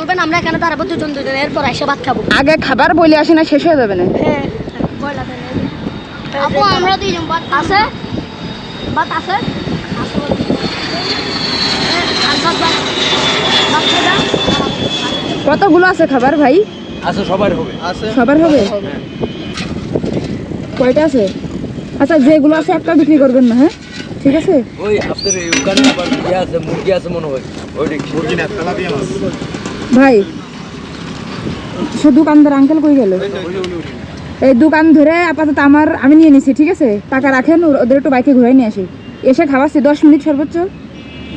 চলবেন আমরা এখানে দাঁড়াবো দুজন দুজন এরপর এসে ভাত খাব। আগে খাবার বলে আসে না শেষ হয়ে যাবে না? হ্যাঁ আপু আমরা দুইজন ভাত আছে? ভাত আছে? আছে? কতগুলো আছে খাবার ভাই? আচ্ছা সবার হবে। সবার হবে? কয়টা আছে? আচ্ছা যেগুলো আছে একটা বিক্রি করবেন না হ্যাঁ? ঠিক আছে? ওই আপনার এই ওখানে আবার ইয়ে আছে মুরগি আছে মনে হয়। ওই মুরগি না তেলাপিয়া মাছ। ভাই সে দোকানদার আঙ্কেল কই গেল? এই দোকান ধরে আপাতত আমার আমি নিয়ে নিছি ঠিক আছে? টাকা রাখেন ওদের একটু বাইকে ঘুরাই নিয়ে আসি। এসে খাওয়াচ্ছি দশ মিনিট সর্বোচ্চ।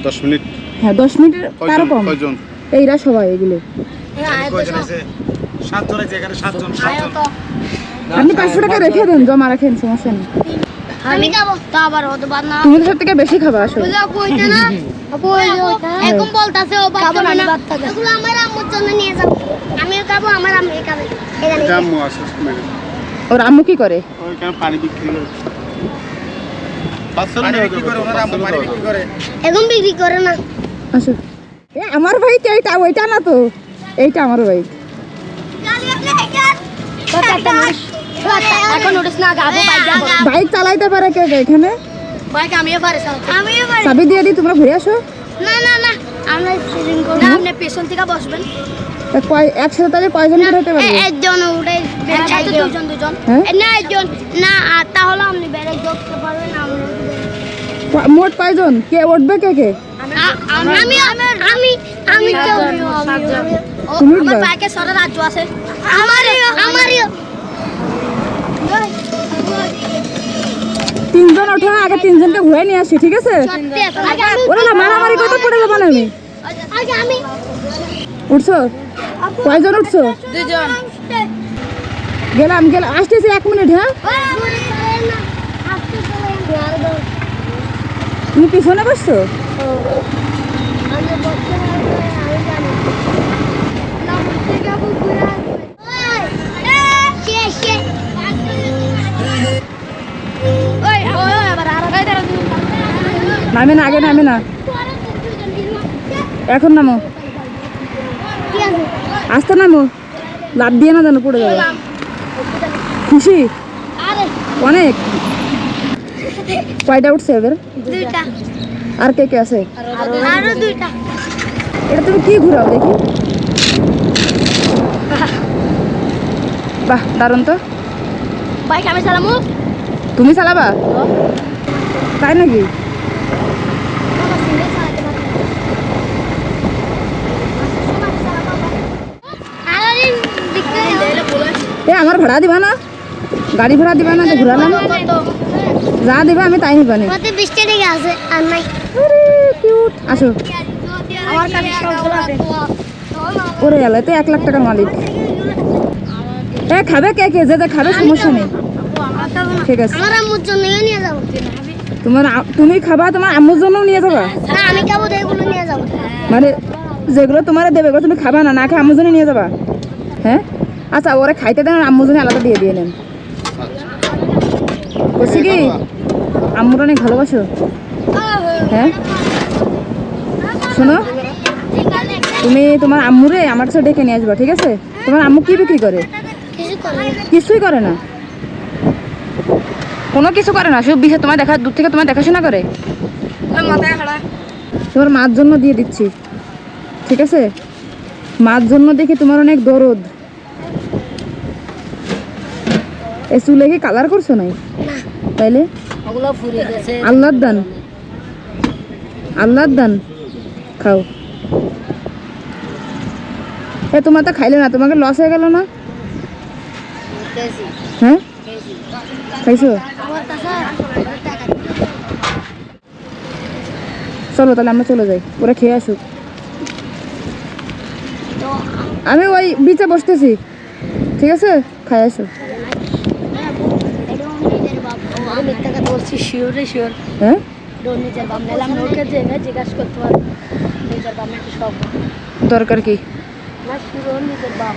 দশ মিনিট। হ্যাঁ দশ মিনিটের তারও কম। কয়জন? এইরা সবাই এগুলো। আপনি পাঁচশো টাকা রেখে দেন জমা রাখেন সমস্যা নেই। আমি খাব। তা আবার হতে পার না। তুমি তো সব থেকে বেশি খাবা আসো। ওই যে আপু ওইটা না আপু ওই যে ওইটা। এখন বলতাছে ও খাবে না এগুলো আমার আম্মুর জন্য নিয়ে যাব আমিও খাব আমার আম্মু খাবে। এখানে আছে ম্যাডাম ওর আম্মু কি করে? ওইখানে পানি বিক্রি করে। পাঁচশো টাকা বিক্রি করে ওনারা আম্মু পানি বিক্রি করে। এখন বিক্রি করে না। আমার বাইক এইটা ওইটা না তো। এইটা আমার বাইক এখন নোটিস না গাবো বাইক বাইক চালাইতে পারে কে কে এখানে? বাইক আমিও পারি আমিও পারি। চাবি দিয়ে দিই তোমরা ঘুরে আসো। না না না আমরা স্টিয়ারিং করব। না আপনি পেছন থেকে বসবেন। কয় একসাথে তাহলে কয়জন হতে পারবে? একজন উঠে একসাথে দুজন দুজন হ্যাঁ? না একজন না আর তাহলে আপনি বেড়ে ধরতে পারবেন আমরা মোট কয়জন? কে উঠবে কে কে? আমি আমি আমি আমি কেউ তুমি? বাইকে সরে রাজ্য আছে। আমারও আমারও তিনজন ওঠো আগে তিনজনকে ঘুরে নিয়ে আসি ঠিক আছে? ওরা না মারামারি কত পড়ে যাব না আমি আমি। উঠছো? কয়জন উঠছো? দুজন। গেলাম গেলাম। আসতেছি এক মিনিট হ্যাঁ? তুমি পিছনে বসছো? নামে না আগে নামে না। এখন নামো। আসতে নামো। লাভ দিয়ে না যেন পড়ে যাবে। খুশি? অনেক। কয়টা উঠছে এবার আর কে কে আছে? এটা তুমি কি ঘুরাও দেখি? বাহ দারুণ তো। বাইক আমি চালামু। তুমি চালাবা? তাই নাকি? এ আমার ভাড়া দিবা না? গাড়ি ভাড়া দিবা না যে ঘুরালাম যা দিবা আমি তাই নিবা নি। টাকা আসো। আমার ওরে তো এক লাখ টাকার মালিক। এ খাবে কে কে? যে খাবে সমস্যা নেই। ঠিক আছে। আমার আম্মুর জন্য নিয়ে যাব। তোমার তুমি খাবা তোমার আম্মুর জন্য নিয়ে যাবা? না আমি খাব এগুলো নিয়ে যাব। মানে যেগুলো তোমার দেবে তুমি খাবা না? না খেয়ে আম্মুর জন্য নিয়ে যাবা? হ্যাঁ? আচ্ছা ওরা খাইতে দেন আর আম্মুর জন্য আলাদা দিয়ে দিয়ে নেন বলছি কি, আম্মুর অনেক ভালোবাসো? হ্যাঁ? শোনো, তুমি তোমার আম্মুরে আমার কাছে ডেকে নিয়ে আসবা, ঠিক আছে? তোমার আম্মু কি বিক্রি করে? কিছুই করে না। কোনো কিছু করে না, শুধু বিষয় তোমার দেখা, দূর থেকে তোমার দেখাশোনা করে। তোমার মার জন্য দিয়ে দিচ্ছি, ঠিক আছে? মার জন্য দেখি তোমার অনেক দরদ। এ চুলে কি কালার করছ নাই? তাইলে? আল্লাহর দান। আল্লাহর দান। খাও। এ তোমার তো খাইলে না তোমাকে লস হয়ে গেল না? হ্যাঁ? খাইছো? চলো তাহলে আমরা চলে যাই। ওরা খেয়ে আসুক। আমি ওই বিচে বসতেছি। ঠিক আছে? খাই আসো। আমি মিথ্যা কথা বলছি শিওরে শিওর হ্যাঁ? নিজের ওকে জেনে জিজ্ঞাসা করতে পারব নিজের সব? দরকার কি? না শিওর নিজের বাপ